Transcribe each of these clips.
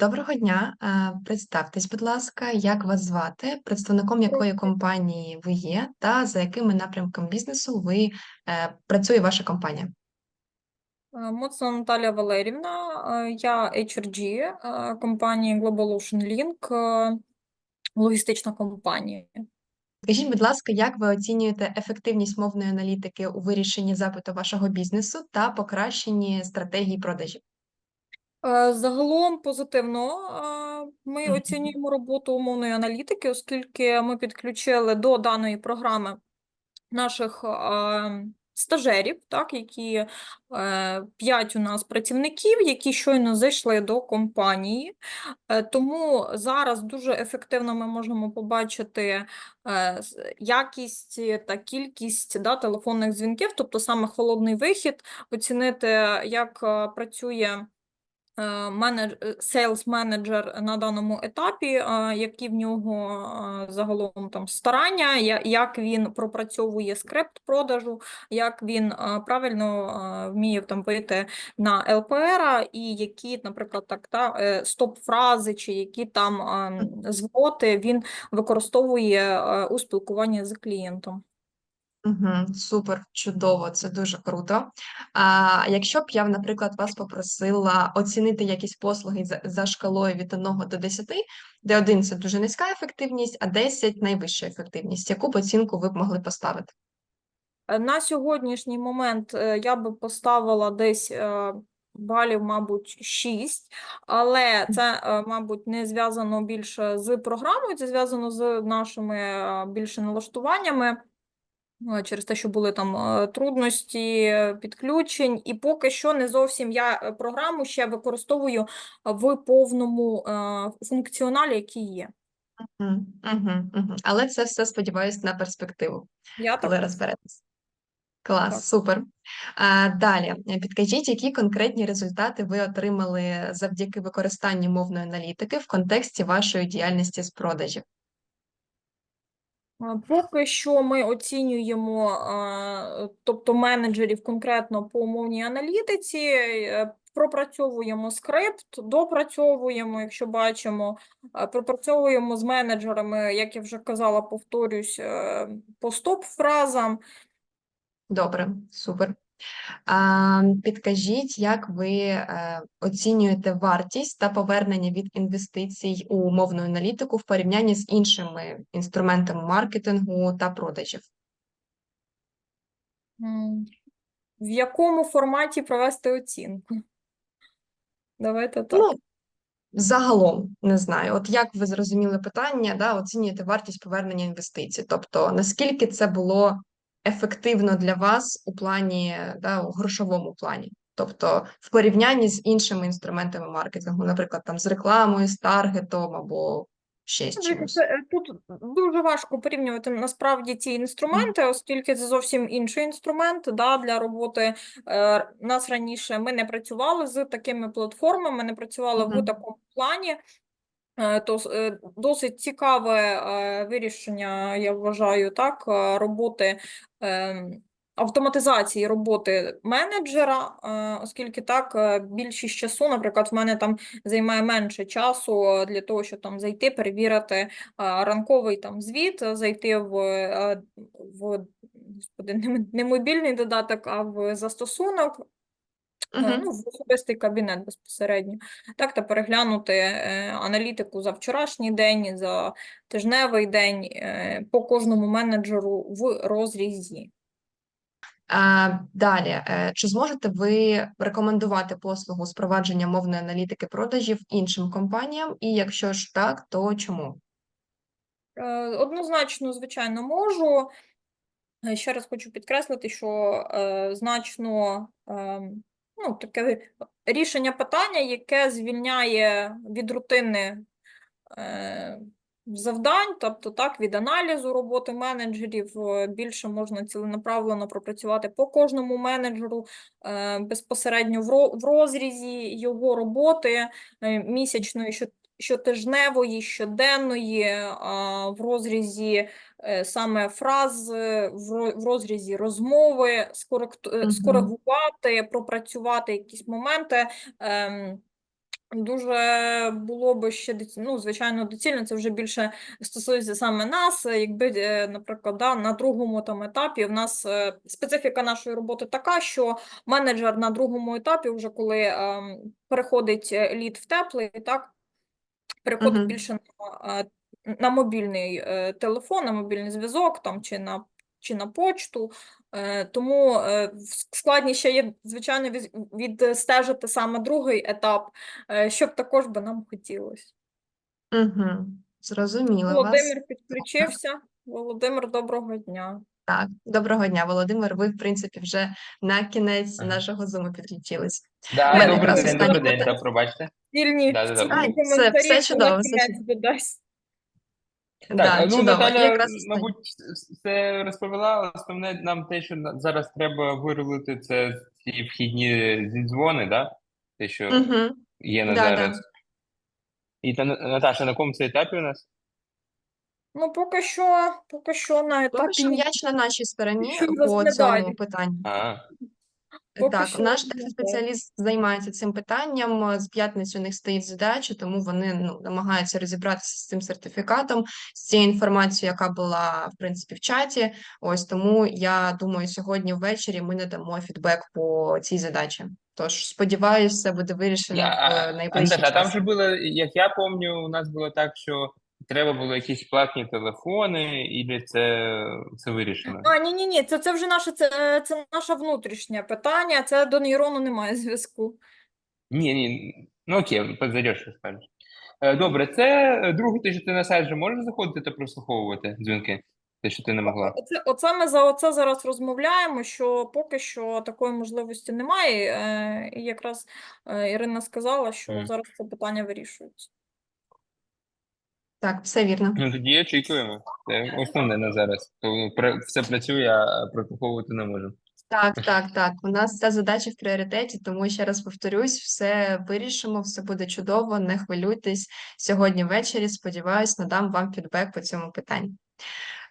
Доброго дня. Е, Представтесь, будь ласка, як вас звати, представником якої компанії ви є, та за якими напрямком бізнесу ви е, працює ваша компанія? Е, Моцна Наталія Валерівна, я HRG компанії Global Ocean Link, логістична компанія. Скажіть, будь ласка, як ви оцінюєте ефективність мовної аналітики у вирішенні запиту вашого бізнесу та покращенні стратегії продажів? Е, Загалом позитивно ми оцінюємо роботу умовної аналітики, оскільки ми підключили до даної програми наших стажерів, так, які е, п'ять у нас працівників, які щойно зайшли до компанії. Е, Тому зараз дуже ефективно ми можемо побачити якість та кількість да, телефонних дзвінків, тобто саме холодний вихід, оцінити, як працює е, менедж... сейлс менеджер на даному етапі, е, які в нього е, загалом там старання, як він пропрацьовує скрипт продажу, як він е, правильно е, вміє там вийти на ЛПР, і які, наприклад, так та е, стоп-фрази чи які там е, звороти він використовує е, у спілкуванні з клієнтом. Угу, супер, чудово, це дуже круто. А якщо б я, наприклад, вас попросила оцінити якість послуги за, за шкалою від 1 до 10, де 1 – це дуже низька ефективність, а 10 – найвища ефективність, яку б оцінку ви б могли поставити? Е, На сьогоднішній момент е, я би поставила десь е, балів, мабуть, 6, але це, мабуть, не зв'язано більше з програмою, це зв'язано з нашими більше налаштуваннями. Е, Через те, що були там е, трудності е, підключень, і поки що не зовсім я програму ще використовую в повному функціоналі, який є. Угу, угу, угу. Але це все, сподіваюсь, на перспективу, Я коли так розберетесь. Клас, Так. супер. А, далі, підкажіть, які конкретні результати ви отримали завдяки використанню мовної аналітики в контексті вашої діяльності з продажів? Поки що ми оцінюємо, тобто менеджерів конкретно по умовній аналітиці, е, пропрацьовуємо скрипт, допрацьовуємо, якщо бачимо, пропрацьовуємо з менеджерами, як я вже казала, повторюсь, е, по стоп-фразам. Добре, супер. Підкажіть, як ви е, оцінюєте вартість та повернення від інвестицій у мовну аналітику в порівнянні з іншими інструментами маркетингу та продажів? В якому форматі провести оцінку? Давайте так. Ну, загалом, не знаю. От як ви зрозуміли питання, да, оцінюєте вартість повернення інвестицій. Тобто, наскільки це було ефективно для вас у плані, да, у грошовому плані? Тобто, в порівнянні з іншими інструментами маркетингу, наприклад, там з рекламою, з таргетом або ще з чимось. е, Тут дуже важко порівнювати насправді ці інструменти, оскільки це зовсім інший інструмент да, для роботи. Е, Нас раніше ми не працювали з такими платформами, не працювали в такому плані. Е, То е, досить цікаве е, вирішення, я вважаю, так, роботи ем, автоматизації роботи менеджера, оскільки так більшість часу, наприклад, в мене там займає менше часу для того, щоб там зайти, перевірити ранковий там звіт, зайти в, в господи, не мобільний додаток, а в застосунок, Мгм. ну, в особистий кабінет безпосередньо, так, та переглянути е, аналітику за вчорашній день, за тижневий день е, по кожному менеджеру в розрізі. Далі, е, чи зможете ви рекомендувати послугу з провадження мовної аналітики продажів іншим компаніям? І якщо ж так, то чому? Е, Однозначно, звичайно, можу. Ще раз хочу підкреслити, що е, значно е, ну, таке рішення питання, яке звільняє від рутини е, завдань, тобто так, від аналізу роботи менеджерів, е, більше можна ціленаправлено пропрацювати по кожному менеджеру е, безпосередньо в розрізі його роботи місячної, що- щотижневої, щоденної, в розрізі е, саме фраз, в розрізі розмови, е, скоригувати, пропрацювати якісь моменти. ем, Дуже було би ще ну, звичайно, доцільно. Це вже більше стосується саме нас. Якби, е, наприклад, да, на другому там етапі в нас специфіка нашої роботи така, що менеджер на другому етапі, вже коли ем, переходить лід в теплий, так переходить Мгм. більше на, на мобільний е, телефон, на мобільний зв'язок там чи на чи на почту. Е, Тому е, складніше є, звичайно, відстежити саме другий етап, що б також би нам хотілося. Угу. Зрозуміла вас. Володимир підключився. Володимир, доброго дня. Так, доброго дня, Володимир. Ви, в принципі, вже на кінець Ага. нашого зуму підключились. Да, добрий якраз день, добрий день, та пробачте. Вільні Да-да-да. всі все- все чудово, все додасть. Так, да, ну чудово. Наталя, якраз мабуть, все розповіла. Основне нам те, що зараз треба вирулити, це ці вхідні зідзвони, да? Те, що Угу. є на Да, зараз. І та, Наташа, на якому це етапі у нас? Ну, поки що, поки що на Поки що м'яч на нашій стороні по розглядають. цьому питанню. А, Поки Так, що наш розглядають. спеціаліст займається цим питанням. З п'ятниці у них стоїть задача, тому вони ну, намагаються розібратися з цим сертифікатом, з цією інформацією, яка була в принципі в чаті. Ось тому я думаю, сьогодні ввечері ми надамо фідбек по цій задачі. Тож сподіваюся, все буде вирішено я, а, найближчий Антош, а там час. же було, як я пам'ятаю, у нас було так, що треба було якісь платні телефони, і це, це вирішено. А, ні, ні, ні, це, це вже наше, це, це наше внутрішнє питання, це до нейрону немає зв'язку. Ні, ні, ну окей, позайдеш, що скажеш. Добре, це е, друге, те, що ти на сайт же можеш заходити та прослуховувати дзвінки? Те, що ти не могла. Оце, оце ми за оце зараз розмовляємо, що поки що такої можливості немає. Е, і якраз е, Ірина сказала, що Мгм. зараз це питання вирішується. Так, все вірно. Ну тоді очікуємо. Це основне на зараз. То все працює, а прослуховувати не можемо. Так, так, так. У нас ця задача в пріоритеті, тому ще раз повторюсь, все вирішимо, все буде чудово, не хвилюйтесь. Сьогодні ввечері, сподіваюсь, надам вам фідбек по цьому питанню.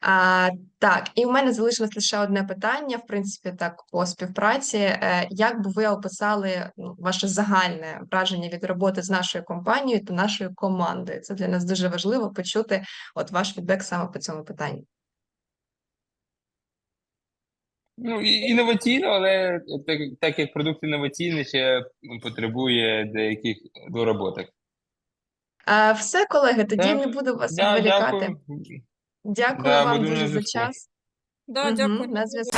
А, так, і в мене залишилось лише одне питання, в принципі, так, по співпраці. Е, як би ви описали ну, ваше загальне враження від роботи з нашою компанією та нашою командою? Це для нас дуже важливо почути от ваш фідбек саме по цьому питанню. Ну, інноваційно, але так, так як продукт інноваційний, ще потребує деяких дороботок. А, все, колеги, тоді Так, не буду вас Да, відволікати. дякую. Дякую Да, вам буду на дуже за зв'язку. час. Да, Мгм, дякую. на зв'язку.